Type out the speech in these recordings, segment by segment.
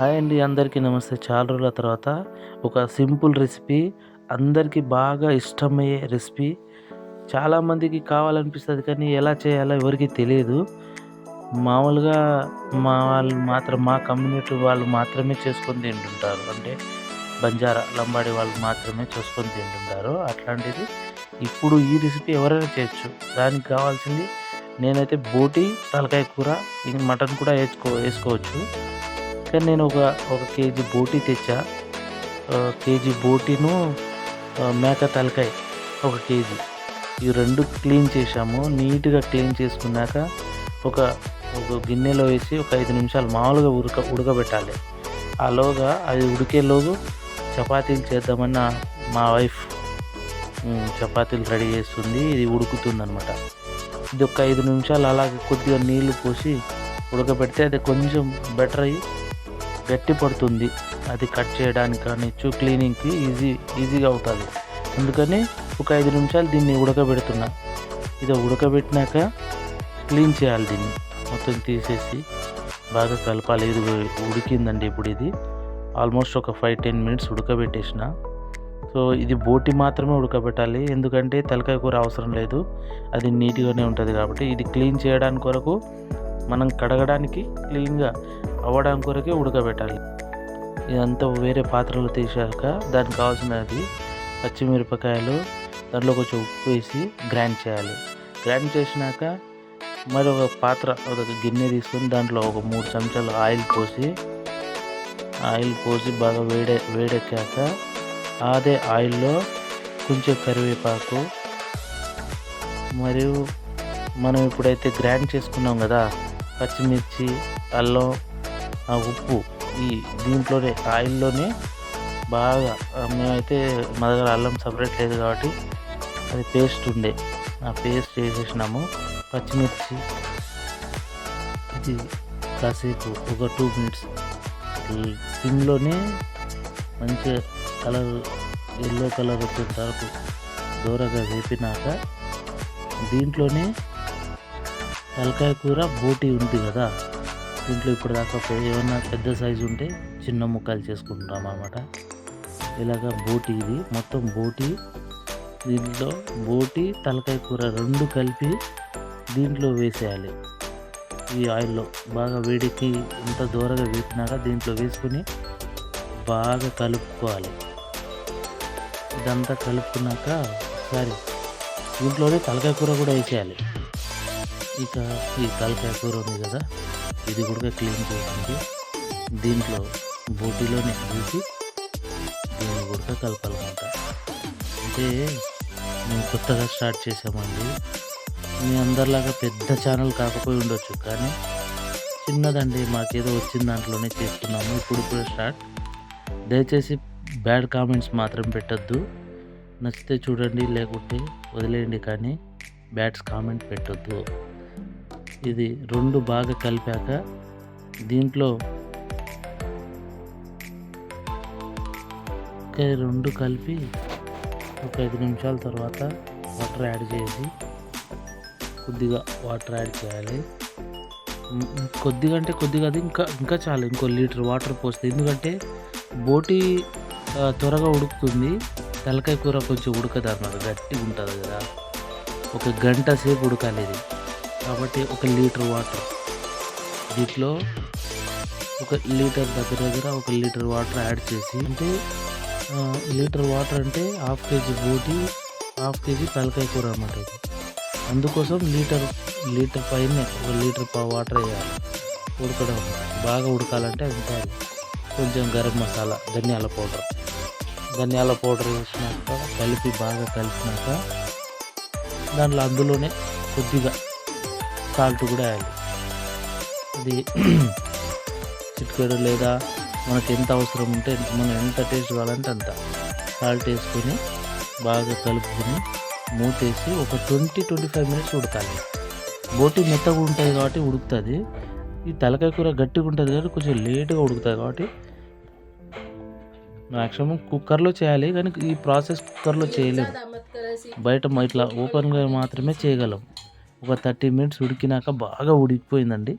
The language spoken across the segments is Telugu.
హాయ్ అండి అందరికీ నమస్తే. చాలా రోజుల తర్వాత ఒక సింపుల్ రెసిపీ అందరికీ బాగా ఇష్టమయ్యే రెసిపీ. చాలామందికి కావాలనిపిస్తుంది కానీ ఎలా చేయాలో ఎవరికి తెలియదు. మామూలుగా మా వాళ్ళు మాత్రం మా కమ్యూనిటీ వాళ్ళు మాత్రమే చేసుకొని తింటుంటారు. అంటే బంజారా లంబాడి వాళ్ళు మాత్రమే చేసుకొని తింటుంటారు. అట్లాంటిది ఇప్పుడు ఈ రెసిపీ ఎవరైనా చేయొచ్చు. దానికి కావాల్సింది నేనైతే బోటి తలకాయ కూర మటన్ కూడా వేసుకో వేసుకోవచ్చు. ఇక్కడ నేను ఒక ఒక కేజీ బోటీ తెచ్చా. కేజీ బోటీను మేక తలకాయ ఒక కేజీ. ఈ రెండు క్లీన్ చేసాము నీట్గా క్లీన్ చేసుకున్నాక ఒక ఒక గిన్నెలో వేసి ఒక ఐదు నిమిషాలు మామూలుగా ఉడక ఉడకబెట్టాలి. ఆలోగా అది ఉడికేలోగు చపాతీలు చేద్దామన్న మా వైఫ్ చపాతీలు రెడీ చేస్తుంది. ఇది ఉడుకుతుందనమాట ఇది ఒక ఐదు నిమిషాలు అలాగే కొద్దిగా నీళ్ళు పోసి ఉడకబెడితే అది కొంచెం బెటర్ అయ్యి గట్టి పడుతుంది. అది కట్ చేయడానికి కానీ చూ క్లీనింగ్కి ఈజీ ఈజీగా అవుతుంది. అందుకని ఒక ఐదు నిమిషాలు దీన్ని ఉడకబెడుతున్నా. ఇది ఉడకబెట్టినాక క్లీన్ చేయాలి దీన్ని. మొత్తం తీసేసి బాగా కలపాలి. ఇది ఉడికిందండి ఇప్పుడు ఇది. ఆల్మోస్ట్ ఒక ఫైవ్ టెన్ మినిట్స్ ఉడకబెట్టేసిన. సో ఇది బోటి మాత్రమే ఉడకబెట్టాలి. ఎందుకంటే తలకాయ కూర అవసరం లేదు. అది నీట్గానే ఉంటుంది కాబట్టి ఇది క్లీన్ చేయడానికి కొరకు మనం కడగడానికి క్లీన్గా అవ్వడానికి కొరకే ఉడకబెట్టాలి. ఇదంతా వేరే పాత్రలో తీసాక దానికి కావాల్సినది పచ్చిమిరపకాయలు దాంట్లో కొంచెం ఉప్పు వేసి గ్రైండ్ చేయాలి. గ్రైండ్ చేసినాక మరి ఒక పాత్ర ఒక గిన్నె తీసుకొని దాంట్లో ఒక మూడు చెంచాలు ఆయిల్ పోసి ఆయిల్ పోసి బాగా వేడే వేడెక్కాక అదే ఆయిల్లో కొంచెం కరివేపాకు మరియు మనం ఇప్పుడైతే గ్రైండ్ చేసుకున్నాం కదా పచ్చిమిర్చి అల్లం ఆ ఉప్పు ఈ దీంట్లోనే ఆయిల్లోనే బాగా మేమైతే మా దగ్గర అల్లం సపరేట్ లేదు కాబట్టి అది పేస్ట్ ఉండే. ఆ పేస్ట్ వేసేసినాము పచ్చిమిర్చి ఇది కాసేపు ఒక టూ మినిట్స్. సిమ్లోనే మంచి కలర్ ఎల్లో కలర్ వచ్చిన వరకు దూరగా వేపినాక దీంట్లోనే తలకాయ కూర బోటి ఉంది కదా. దీంట్లో ఇప్పుడు దాకా ఏమన్నా పెద్ద సైజు ఉంటే చిన్న ముక్కలు చేసుకుంటాం అనమాట ఇలాగ బోటి ఇది. మొత్తం బోటి దీంట్లో బోటి తలకాయ కూర రెండు కలిపి దీంట్లో వేసేయాలి. ఈ ఆయిల్లో బాగా వేడికి ఇంత దూరగా వేపినాక దీంట్లో వేసుకుని బాగా కలుపుకోవాలి. ఇదంతా కలుపుకున్నాక ఒకసారి దీంట్లోనే తలకాయ కూర కూడా వేసేయాలి. ఇక ఈ తలకాయ కూర ఉంది కదా ఇది కూడా క్లీన్ చేసింది. దీంట్లో బోటీలోనే వేసి దీన్ని కూడా కలపాలన్నమాట. అంటే మేము కొత్తగా స్టార్ట్ చేసామండి. మీ అందరిలాగా పెద్ద ఛానల్ కాకపోయి ఉండొచ్చు కానీ చిన్నదండి మాకేదో వచ్చిన దాంట్లోనే చేస్తున్నాము. ఇప్పుడు ఇప్పుడు స్టార్ట్. దయచేసి బ్యాడ్ కామెంట్స్ మాత్రం పెట్టద్దు. నచ్చితే చూడండి లేకుంటే వదిలేయండి కానీ బ్యాడ్స్ కామెంట్ పెట్టొద్దు. ఇది రెండు బాగా కలిపాక దీంట్లో ఇంకా రెండు కలిపి ఒక ఐదు నిమిషాల తర్వాత వాటర్ యాడ్ చేసి కొద్దిగా వాటర్ యాడ్ చేయాలి. కొద్దిగా అంటే కొద్దిగా అది ఇంకా ఇంకా చాలు ఇంకో లీటర్ వాటర్ పోస్తే. ఎందుకంటే బోటి త్వరగా ఉడుకుతుంది. తలకాయ కూర కొంచెం ఉడకదు అన్నమాట గట్టిగా ఉంటుంది కదా. ఒక గంట సేపు ఉడకాలి ఇది. కాబట్టి ఒక లీటర్ వాటర్. దీంట్లో ఒక లీటర్ దగ్గర దగ్గర ఒక లీటర్ వాటర్ యాడ్ చేసి అంటే లీటర్ వాటర్ అంటే హాఫ్ కేజీ బోటి హాఫ్ కేజీ తలకాయ కూర అన్నమాట ఇది. అందుకోసం లీటర్ లీటర్ పైన ఒక లీటర్ పా వాటర్ వేయాలి. ఉడకడం బాగా ఉడకాలంటే అది కొంచెం గరం మసాలా ధనియాల పౌడర్. ధనియాల పౌడర్ వేసినాక కలిపి బాగా కలిపినాక దాంట్లో అందులోనే కొద్దిగా సాల్ట్ కూడా వేయాలి. ఇది చిటికెడు లేదా మనకి ఎంత అవసరం ఉంటే మనం ఎంత టేస్ట్ కావాలంటే అంత సాల్ట్ వేసుకొని బాగా కలుపుకొని మూతేసి ఒక ట్వంటీ ట్వంటీ ఫైవ్ మినిట్స్ ఉడకాలి. బోటి మెత్తగా ఉంటుంది కాబట్టి ఉడుకుతుంది. ఈ తలకాయ కూర గట్టిగా ఉంటుంది కాబట్టి కొంచెం లేట్గా ఉడుకుతుంది కాబట్టి మ్యాక్సిమం కుక్కర్లో చేయాలి కానీ ఈ ప్రాసెస్ కుక్కర్లో చేయలేము. బయట ఇట్లా ఓపెన్గా మాత్రమే చేయగలం. ఒక థర్టీ మినిట్స్ ఉడికినాక బాగా ఉడికిపోయిందండి.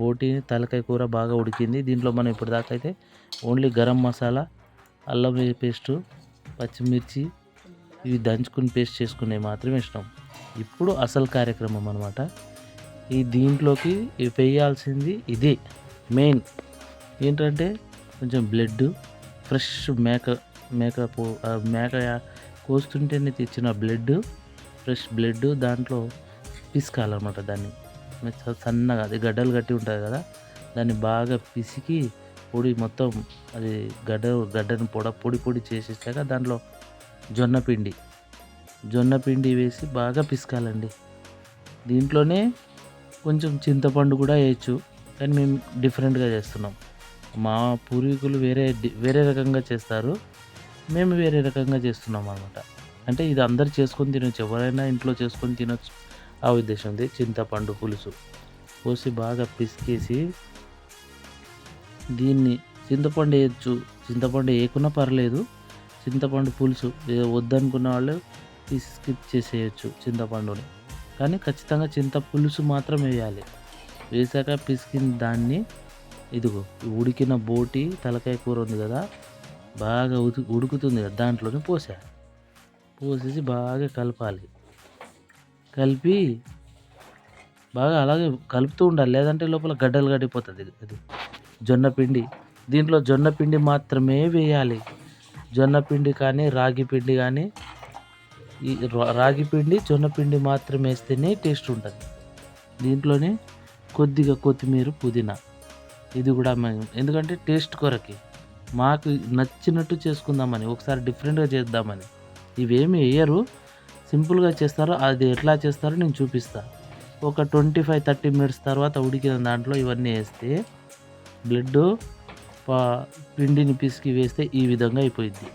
బోటి తలకాయ కూర బాగా ఉడికింది. దీంట్లో మనం ఇప్పుడు దాకా అయితే ఓన్లీ గరం మసాలా అల్లం పేస్టు పచ్చిమిర్చి ఇవి దంచుకుని పేస్ట్ చేసుకునే మాత్రమే ఇష్టం. ఇప్పుడు అసలు కార్యక్రమం అనమాట ఈ దీంట్లోకి వేయాల్సింది ఇదే మెయిన్. ఏంటంటే కొంచెం బ్లడ్ ఫ్రెష్ మేక మేక పో మేక కోస్తుంటేనే తెచ్చిన బ్లడ్ ఫ్రెష్ బ్లడ్ దాంట్లో పిసకాలన్నమాట దాన్ని. సన్నగా అది గడ్డలు కట్టి ఉంటుంది కదా దాన్ని బాగా పిసికి పొడి మొత్తం అది గడ్డ గడ్డను పొడ పొడి పొడి చేసేసాక దాంట్లో జొన్న పిండి. జొన్న పిండి వేసి బాగా పిసకాలండి. దీంట్లోనే కొంచెం చింతపండు కూడా వేయచ్చు కానీ మేము డిఫరెంట్గా చేస్తున్నాం. మా పూర్వీకులు వేరే వేరే రకంగా చేస్తారు మేము వేరే రకంగా చేస్తున్నాం అనమాట అంటే ఇది అందరు చేసుకొని తినొచ్చు ఎవరైనా ఇంట్లో చేసుకొని తినొచ్చు. ఆ ఉద్దేశంది చింతపండు పులుసు. పోసి బాగా పిసికేసి దీన్ని చింతపండు వేయచ్చు. చింతపండు వేయకున్నా పర్లేదు. చింతపండు పులుసు వద్దనుకున్న వాళ్ళు స్కిప్ చేసేయచ్చు చింతపండుని. కానీ ఖచ్చితంగా చింత పులుసు మాత్రం వేయాలి. వేసాక పిసికిన దాన్ని ఇదిగో ఉడికిన బోటి తలకాయ కూర ఉంది కదా బాగా ఉడు ఉడుకుతుంది కదా దాంట్లోనే పోసా. పోసేసి బాగా కలపాలి. కలిపి బాగా అలాగే కలుపుతూ ఉండాలి. లేదంటే లోపల గడ్డలు గడిపోతుంది అది జొన్న పిండి. దీంట్లో జొన్న పిండి మాత్రమే వేయాలి. జొన్న పిండి కానీ రాగి పిండి కానీ ఈ రాగి పిండి జొన్న పిండి మాత్రం వేస్తేనే టేస్ట్ ఉంటుంది. దీంట్లోనే కొద్దిగా కొత్తిమీర పుదీనా. ఇది కూడా మేము ఎందుకంటే టేస్ట్ కొరకి. మాకు నచ్చినట్టు చేసుకుందామని ఒకసారి డిఫరెంట్గా చేద్దామని. ఇవేమి వేయరు. సింపుల్గా చేస్తారో అది ఎట్లా చేస్తారో నేను చూపిస్తాను ఒక ట్వంటీ ఫైవ్ థర్టీ మినిట్స్ తర్వాత ఉడికిన దాంట్లో ఇవన్నీ వేస్తే బ్లడ్ పిండిని పిసికి వేస్తే ఈ విధంగా అయిపోయింది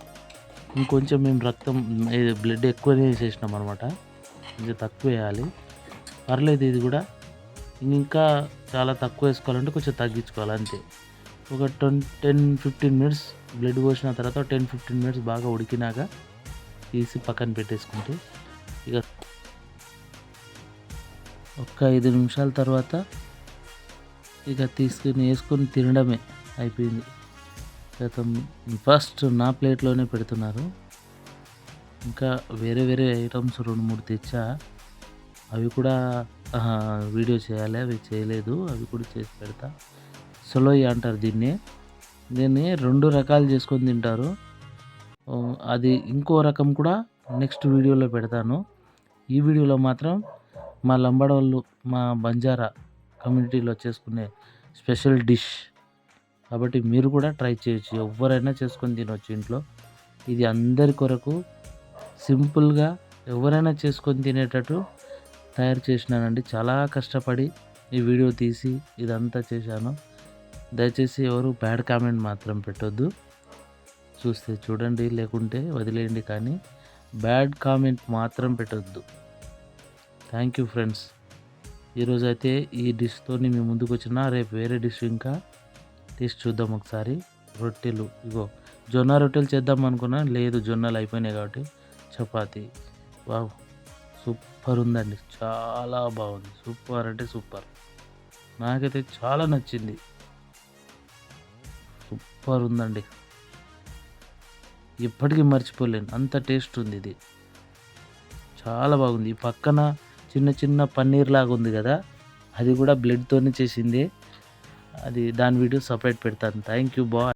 ఇంకొంచెం మేము రక్తం ఇది బ్లడ్ ఎక్కువనే వేసేసినాం అనమాట కొంచెం తక్కువ వేయాలి. పర్లేదు ఇది కూడా. ఇంకా చాలా తక్కువ వేసుకోవాలంటే కొంచెం తగ్గించుకోవాలి అంతే. ఒక ten ten fifteen minutes blood పోసిన తర్వాత టెన్ ఫిఫ్టీన్ మినిట్స్ బాగా ఉడికినాక తీసి పక్కన పెట్టేసుకుంటే ఇక ఒక్క ఐదు నిమిషాల తర్వాత ఇక తీసుకుని వేసుకొని తినడమే అయిపోయింది. గతం ఫస్ట్ నా ప్లేట్లోనే పెడుతున్నారు. ఇంకా వేరే వేరే ఐటమ్స్ రెండు మూడు తెచ్చా. అవి కూడా వీడియో చేయాలి అవి చేయలేదు అవి కూడా చేసి పెడతా. సొలోయి అంటారు దీన్ని. దీన్ని రెండు రకాలు చేసుకొని తింటారు. అది ఇంకో రకం కూడా నెక్స్ట్ వీడియోలో పెడతాను. ఈ వీడియోలో మాత్రం మా లంబడోళ్ళు మా బంజారా కమ్యూనిటీలో చేసుకునే స్పెషల్ డిష్. కాబట్టి మీరు కూడా ట్రై చేయొచ్చు. ఎవరైనా చేసుకొని తినొచ్చు ఇంట్లో. ఇది అందరి కొరకు సింపుల్గా ఎవరైనా చేసుకొని తినేటట్టు తయారు చేసినానండి. చాలా కష్టపడి ఈ వీడియో తీసి ఇదంతా చేశాను. దయచేసి ఎవరు బ్యాడ్ కామెంట్ మాత్రం పెట్టొద్దు. చూస్తే చూడండి లేకుంటే వదిలేయండి కానీ బ్యాడ్ కామెంట్ మాత్రం పెట్టొద్దు. థ్యాంక్ యూ ఫ్రెండ్స్ ఈరోజు అయితే ఈ డిష్తో మీ ముందుకు వచ్చిన రేపు వేరే డిష్ ఇంకా టేస్ట్ చూద్దాం ఒకసారి. రొట్టెలు. ఇగో జొన్న రొట్టెలు చేద్దాం అనుకున్నా లేదు జొన్నలు అయిపోయినాయి కాబట్టి చపాతి. వావ్ సూపర్ ఉందండి. చాలా బాగుంది. సూపర్ అంటే సూపర్. నాకైతే చాలా నచ్చింది. సూపర్ ఉందండి. ఎప్పటికీ మర్చిపోలేను. అంత టేస్ట్ ఉంది ఇది. చాలా బాగుంది. ఈ పక్కన చిన్న చిన్న పన్నీర్ లాగా ఉంది కదా అది కూడా బ్లడ్తోనే చేసింది. అది దాని వీడియో సపరేట్ పెడతాను. Thank you bye.